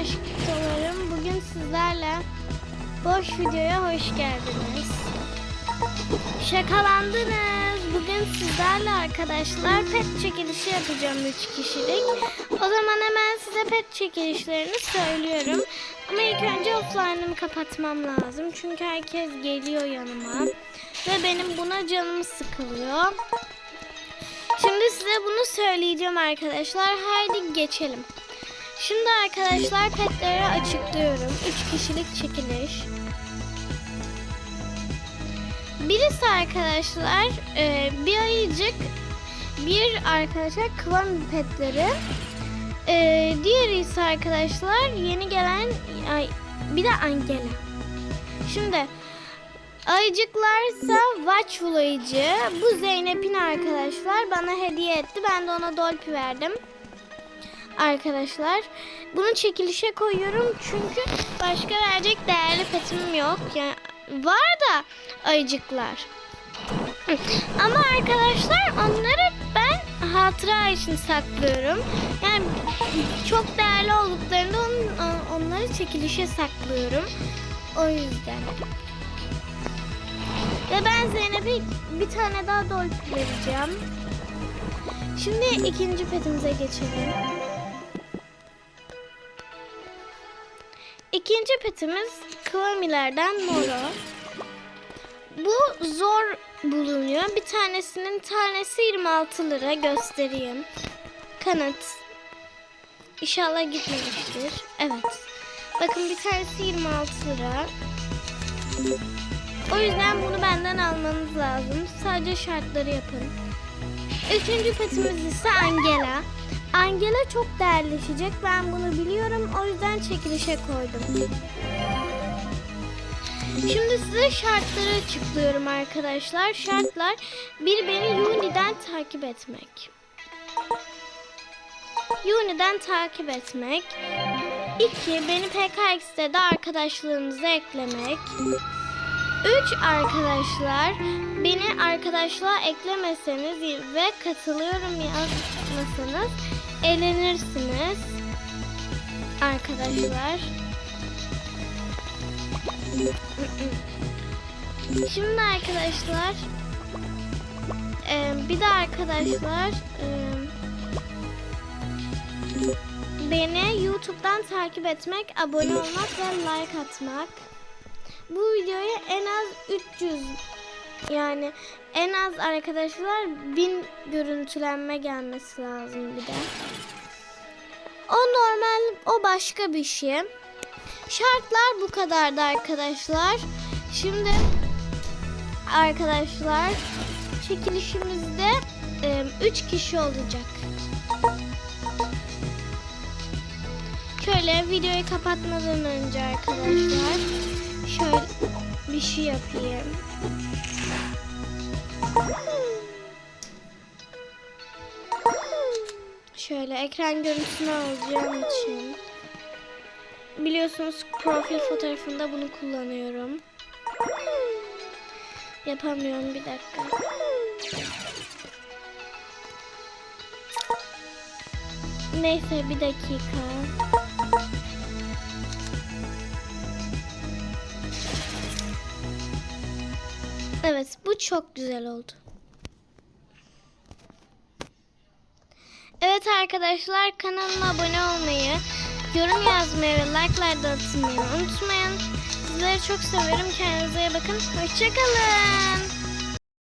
aşklarım. Bugün sizlerle boş videoya hoş geldiniz. Şakalandınız. Bugün sizlerle arkadaşlar pet çekilişi yapacağım 3 kişilik. O zaman hemen size pet çekilişlerini söylüyorum. Ama ilk önce offline'ımı kapatmam lazım. Çünkü herkes geliyor yanıma. Ve benim buna canım sıkılıyor. Şimdi size bunu söyleyeceğim arkadaşlar. Haydi geçelim. Şimdi arkadaşlar petleri açıklıyorum. 3 kişilik çekiliş. Birisi arkadaşlar e, bir ayıcık bir arkadaşlar kıvam petleri. E, diğeri ise arkadaşlar yeni gelen ay, bir de Angela. Şimdi Ayıcıklarsa Watchful ayıcı. Bu Zeynep'in arkadaşlar bana hediye etti. Ben de ona dolpi verdim. Arkadaşlar bunu çekilişe koyuyorum çünkü başka verecek değerli petim yok. Yani var da ayıcıklar. Ama arkadaşlar onları ben hatıra için saklıyorum. Yani çok değerli olduklarında on- onları çekilişe saklıyorum. O yüzden. Ve ben Zeynep'e bir tane daha dolp vereceğim. Şimdi ikinci petimize geçelim. İkinci petimiz Kıvamilerden Moro. Bu zor bulunuyor. Bir tanesinin tanesi 26 lira göstereyim. Kanat. İnşallah gitmemiştir. Evet. Bakın bir tanesi 26 lira. O yüzden bunu benden almanız lazım. Sadece şartları yapın. Üçüncü petimiz ise Angela. Angela çok değerleşecek. Ben bunu biliyorum. O yüzden çekilişe koydum. Şimdi size şartları açıklıyorum arkadaşlar. Şartlar bir beni Uni'den takip etmek. Uni'den takip etmek. 2. Beni PKX'de de arkadaşlığınıza eklemek. 3 arkadaşlar beni arkadaşlığa eklemeseniz ve katılıyorum yazmasanız elenirsiniz arkadaşlar. Şimdi arkadaşlar e, bir de arkadaşlar e, beni YouTube'dan takip etmek, abone olmak ve like atmak. Bu videoya en 300 yani en az arkadaşlar 1000 görüntülenme gelmesi lazım bir de. O normal, o başka bir şey. Şartlar bu kadardı arkadaşlar. Şimdi arkadaşlar çekilişimizde 3 kişi olacak. Şöyle videoyu kapatmadan önce arkadaşlar şöyle bir şey yapayım. Şöyle ekran görüntüsünü alacağım için. Biliyorsunuz profil fotoğrafında bunu kullanıyorum. Yapamıyorum bir dakika. Neyse bir dakika. Evet bu çok güzel oldu. Evet arkadaşlar kanalıma abone olmayı, yorum yazmayı ve like'lar da atmayı unutmayın. Sizleri çok seviyorum. Kendinize iyi bakın. Hoşçakalın.